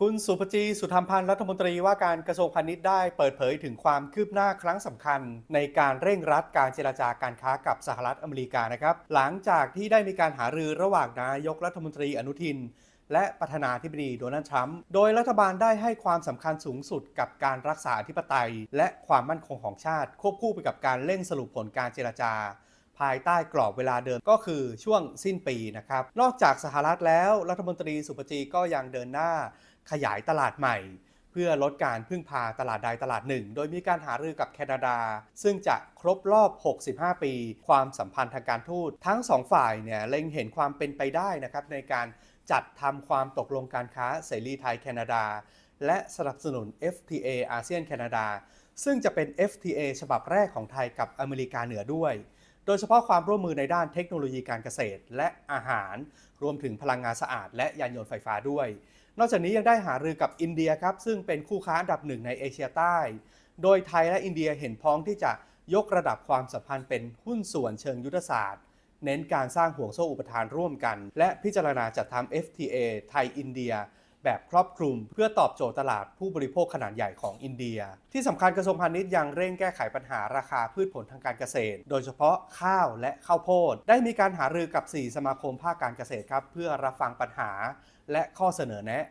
คุณสุภจีสุธรรมพันธ์รัฐมนตรีว่าการกระทรวงพาณิชย์ได้เปิดเผยถึงความคืบหน้าครั้งสำคัญ ในการเร่งรัดการเจรจาการค้ากับสหรัฐอเมริกานะครับ หลังจากที่ได้มีการหารือระหว่างนายกรัฐมนตรีอนุทิน และประธานาธิบดีโดนัลด์ทรัมป์โดยรัฐบาลได้ให้ความสำคัญสูงสุดกับการรักษาอธิปไตย และความมั่นคงของชาติ ควบคู่ไปกับการเร่งสรุปผลการเจรจา ภายใต้กรอบเวลาเดิมก็คือช่วงสิ้นปีนะครับ นอกจากสหรัฐแล้วรัฐมนตรีสุปจีก็ยังเดินหน้าขยายตลาดใหม่ เพื่อลดการพึ่งพาตลาดใดตลาดหนึ่ง โดยมีการหารือกับแคนาดา ซึ่งจะครบรอบ 65 ปี ความสัมพันธ์ทางการทูตทั้งสองฝ่ายเนี่ยเล็งเห็นความเป็นไปได้นะครับในการจัดทำความตกลงการค้าเสรีไทยแคนาดา และสนับสนุน FTA อาเซียนแคนาดา ซึ่งจะเป็น FTA ฉบับแรกของไทยกับอเมริกาเหนือด้วย โดยเฉพาะความร่วมมือในด้านเทคโนโลยีการเกษตร และอาหาร รวมถึงพลังงานสะอาด และยานยนต์ไฟฟ้าด้วย นอกจากนี้ยังได้หารือกับอินเดียครับซึ่งเป็นคู่ค้าอันดับหนึ่งในเอเชียใต้ โดยไทยและอินเดียเห็นพ้องที่จะยกระดับความสัมพันธ์เป็นหุ้นส่วนเชิงยุทธศาสตร์ เน้นการสร้างห่วงโซ่อุปทานร่วมกัน และพิจารณาจัดทำ FTA ไทยอินเดีย แบบครอบคลุม เพื่อตอบโจทย์ตลาดผู้บริโภคขนาดใหญ่ของอินเดีย ที่สำคัญกระทรวงพาณิชย์ยังเร่งแก้ไขปัญหาราคาพืชผลทางการเกษตร โดยเฉพาะข้าวและข้าวโพด ได้มีการหารือกับ 4 สมาคมภาคการเกษตรครับเพื่อรับฟังปัญหาและข้อเสนอแนะ